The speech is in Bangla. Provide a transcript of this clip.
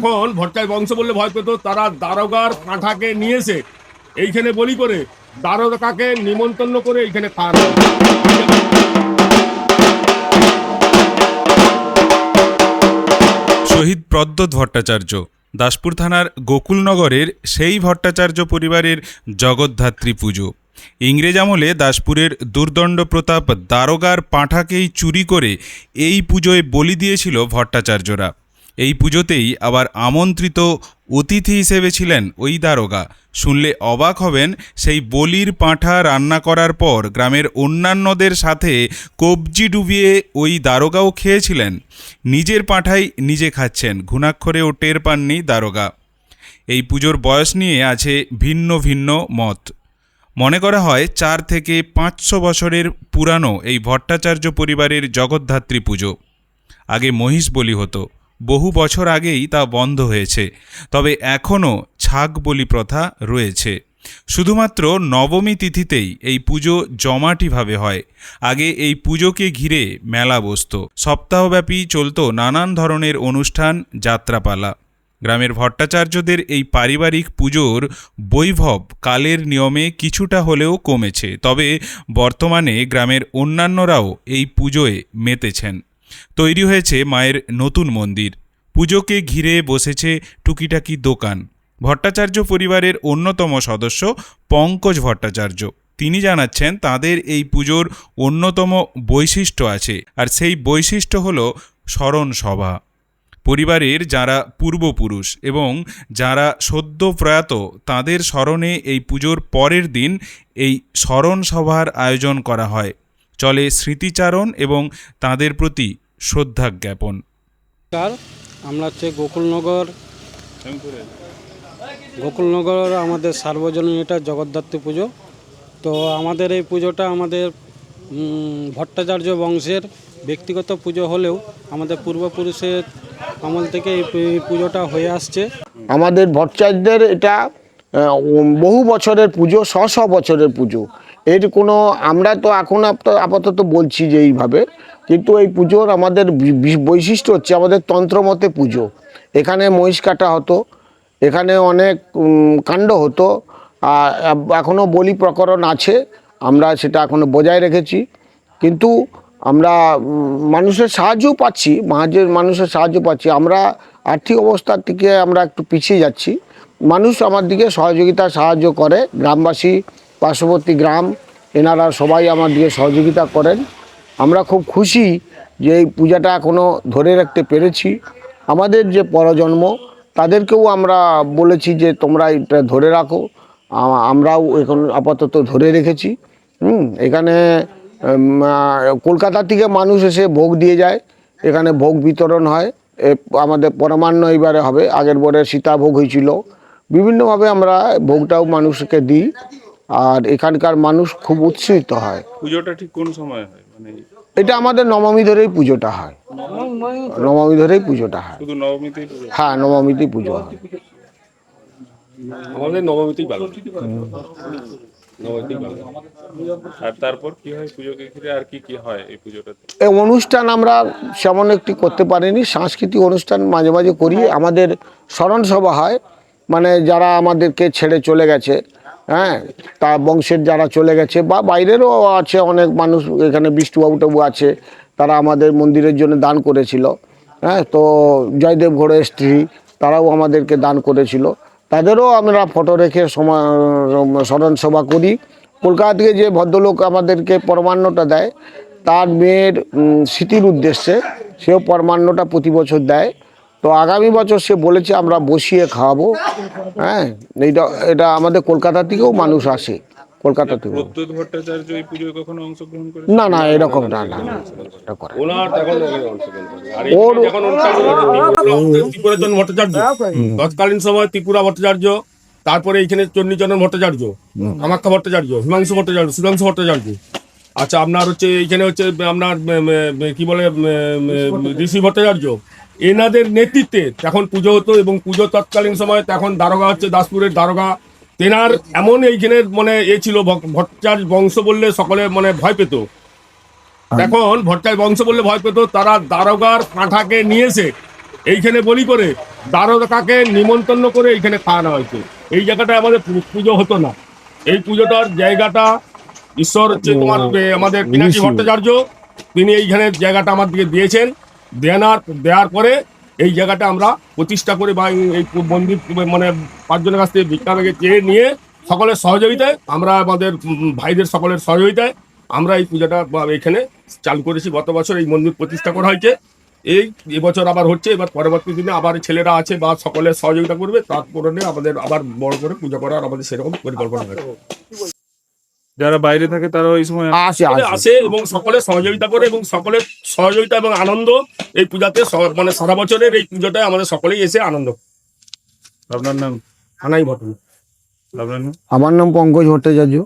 এখন ভট্টাই বংশ বললে ভয় পেত, তারা দারোগার পাঁঠাকে নিয়েছে। এইখানে বলি করে, দারোগাকে নিমন্ত্রণ করে এইখানে শহীদ প্রদ্যোৎ ভট্টাচার্য, দাসপুর থানার গোকুলনগরের সেই ভট্টাচার্য পরিবারের জগদ্ধাত্রী পুজো। ইংরেজ আমলে দাসপুরের দুর্দণ্ড প্রতাপ দারোগার পাঁঠাকেই চুরি করে এই পুজোয় বলি দিয়েছিল ভট্টাচার্যরা। এই পুজোতেই আবার আমন্ত্রিত অতিথি হিসেবে ছিলেন ওই দারোগা। শুনলে অবাক হবেন সেই বলির পাঁঠা রান্না করার পর গ্রামের অন্যান্যদের সাথে কবজি ডুবিয়ে ওই দারোগাও খেয়েছিলেন। নিজের পাঁঠাই নিজে খাচ্ছেন, ঘুণাক্ষরেও টের পাননি দারোগা। এই পুজোর বয়স নিয়ে আছে ভিন্ন ভিন্ন মত। মনে করা হয় চার থেকে পাঁচশো বছরের পুরানো এই ভট্টাচার্য পরিবারের জগদ্ধাত্রী পুজো। আগে মহিষ বলি হতো। বহু বছর আগেই তা বন্ধ হয়েছে, তবে এখনও ছাগ বলি প্রথা রয়েছে। শুধুমাত্র নবমী তিথিতেই এই পুজো জমাটিভাবে হয়। আগে এই পুজোকে ঘিরে মেলা বসত। সপ্তাহব্যাপী চলত নানান ধরনের অনুষ্ঠান, যাত্রাপালা। গ্রামের ভট্টাচার্যদের এই পারিবারিক পুজোর বৈভব কালের নিয়মে কিছুটা হলেও কমেছে, তবে বর্তমানে গ্রামের অন্যান্যরাও এই পুজোয় মেতেছেন। তৈরি হয়েছে মায়ের নতুন মন্দির। পুজোকে ঘিরে বসেছে টুকিটাকি দোকান। ভট্টাচার্য পরিবারের অন্যতম সদস্য পঙ্কজ ভট্টাচার্য। তিনি জানাচ্ছেন, তাদের এই পুজোর অন্যতম বৈশিষ্ট্য আছে, আর সেই বৈশিষ্ট্য হল স্মরণ সভা। পরিবারের যারা পূর্বপুরুষ এবং যারা সদ্য প্রয়াত, তাদের স্মরণে এই পুজোর পরের দিন এই স্মরণ সভার আয়োজন করা হয়। চলে স্মৃতিচারণ এবং তাদের প্রতি শ্রদ্ধা জ্ঞাপন আমরা হচ্ছে গোকুলনগর গোকুলনগর আমাদের সার্বজনীন এটা জগদ্ধাত্রী পুজো। তো আমাদের এই পুজোটা আমাদের ভট্টাচার্য বংশের ব্যক্তিগত পুজো হলেও আমাদের পূর্বপুরুষের আমল থেকে এই পুজোটা হয়ে আসছে। আমাদের ভট্টাচার্যদের এটা বহু বছরের পুজো শ শ বছরের পুজো। এর কোনো, আমরা তো এখন আপাত- আপাতত বলছি যে এইভাবে, কিন্তু এই পুজোর আমাদের বৈশিষ্ট্য হচ্ছে আমাদের তন্ত্রমতে পুজো। এখানে মহিষ কাটা হতো, এখানে অনেক কাণ্ড হতো এখনও বলি প্রকরণ আছে, আমরা সেটা এখনও বজায় রেখেছি। কিন্তু আমরা মানুষের সাহায্যও পাচ্ছি মাঝে মানুষের সাহায্য পাচ্ছি। আমরা আর্থিক অবস্থার থেকে আমরা একটু পিছিয়ে যাচ্ছি। মানুষ আমার দিকে সহযোগিতা সাহায্য করে, গ্রামবাসী পার্শ্ববর্তী গ্রাম, এনারা সবাই আমার দিয়ে সহযোগিতা করেন। আমরা খুব খুশি যে এই পূজাটা এখনও ধরে রাখতে পেরেছি। আমাদের যে পরজন্ম, তাদেরকেও আমরা বলেছি যে তোমরা এটা ধরে রাখো। আমরাও এখন আপাতত ধরে রেখেছি। হুম, এখানে কলকাতা থেকে মানুষ এসে ভোগ দিয়ে যায়। এখানে ভোগ বিতরণ হয়। এ, আমাদের পরমান্ন এবারে হবে। আগের বরে সীতাভোগ হয়েছিল। বিভিন্নভাবে আমরা ভোগটাও মানুষকে দিই। আর এখানকার মানুষ খুব উৎসাহিত হয়। পুজোটা ঠিক কোন সময় হয়? মানে এটা আমাদের নবমী ধরেই পুজোটা হয়। নবমী ধরেই পুজোটা হয়। শুধু নবমীতেই পুজো? হ্যাঁ নবমীতেই পুজো হয়। আমাদের নবমীতেই ভালো আর তারপর কি হয় পুজোকে ঘিরে? আর কি কি হয় এই পুজোটাতে? এই অনুষ্ঠান আমরা সেমন একটি করতে পারিনি। সাংস্কৃতিক অনুষ্ঠান মাঝে মাঝে করি। আমাদের স্মরণ সভা হয়। মানে যারা আমাদেরকে ছেড়ে চলে গেছে হ্যাঁ তা বংশের যারা চলে গেছে বা বাইরেরও আছে অনেক মানুষ, এখানে বিষ্ণুবাবু টাবু আছে, তারা আমাদের মন্দিরের জন্য দান করেছিল। হ্যাঁ তো জয়দেব ঘোড়ের স্ত্রী, তারাও আমাদেরকে দান করেছিল। তাদেরও আমরা ফটো রেখে সময় স্মরণ সভা করি। কলকাতা থেকে যে ভদ্রলোক আমাদেরকে পরমান্নটা দেয়, তার মেয়ের স্মৃতির উদ্দেশ্যে সেও পরমান্নটা প্রতি বছর দেয়। তো আগামী বছর সে বলেছে আমরা বসিয়ে খাওয়াবো। হ্যাঁ এইটা এটা আমাদের কলকাতা থেকেও মানুষ আসে। কলকাতা থেকেও। প্রদ্যোৎ ভট্টাচার্য এই পুজোয় কখনো অংশগ্রহণ করে না না এরকম না না এটা করে ওনার ত্রিপুরাচরণ ভট্টাচার্য। তৎকালীন সময় ত্রিপুরা ভট্টাচার্য তারপরে এইখানে চন্ডীচরণ ভট্টাচার্য কামাখ্যা ভট্টাচার্য হিমাংশু ভট্টাচার্য সুধাংশু ভট্টাচার্য। আচ্ছা আপনার হচ্ছে এইখানে হচ্ছে আপনার কি বলে ঋষি ভট্টাচার্য এনাদের নেতৃত্বে তখন পুজো হতো এবং পুজো তৎকালীন সময় তখন দারোগা হচ্ছে দাসপুরের দারোগা। তেনার এমন এইখানে মানে এ ছিল ভট- ভট্টাচার্য বংশ বললে সকলে মানে ভয় পেত। এখন ভট্টাচার্য বংশ বললে ভয় পেত তারা দারোগার পাঁঠাকে নিয়েছে এইখানে বলি করে দ্বারকাকে নিমন্ত্রণ করে এইখানে খাওয়ানো হয়েছে। এই জায়গাটা আমাদের পুজো হতো না। এই পুজোটার জায়গাটা ঈশ্বর হচ্ছে তোমার আমাদের পিনাকি ভট্টাচার্য তিনি এইখানে জায়গাটা আমার দিকে দিয়েছেন। দেনার দেওয়ার পরে এই জায়গাটা আমরা প্রতিষ্ঠা করে বা এই- মন্দির মানে পাঁচজনের কাছ থেকে ভিক্ষা চেয়ে নিয়ে সকলের সহযোগিতায়, আমরা আমাদের ভাইদের সকলের সহযোগিতায় আমরা এই পূজাটা এখানে চালু করেছি। গত বছর এই মন্দির প্রতিষ্ঠা করা হয়েছে। এই এবছর আবার হচ্ছে, এবার পরবর্তী দিনে আবার ছেলেরা আছে বা সকলের সহযোগিতা করবে তারপরে আমাদের আবার বড় করে পূজা করার আমাদের সেরকম পরিকল্পনা আছে। যারা বাইরে থাকে তারা এই সময় আসে আসে। এবং সকলে সহযোগিতা করে এবং সকলের সহযোগিতা এবং আনন্দ এই পূজাতে স- মানে সারা বছরের এই পুজোটায় আমাদের সকলেই এসে আনন্দ। আপনার নাম? আনাই ভট্ট। আপনার নাম? আমার নাম পঙ্কজ ভট্টাচার্য।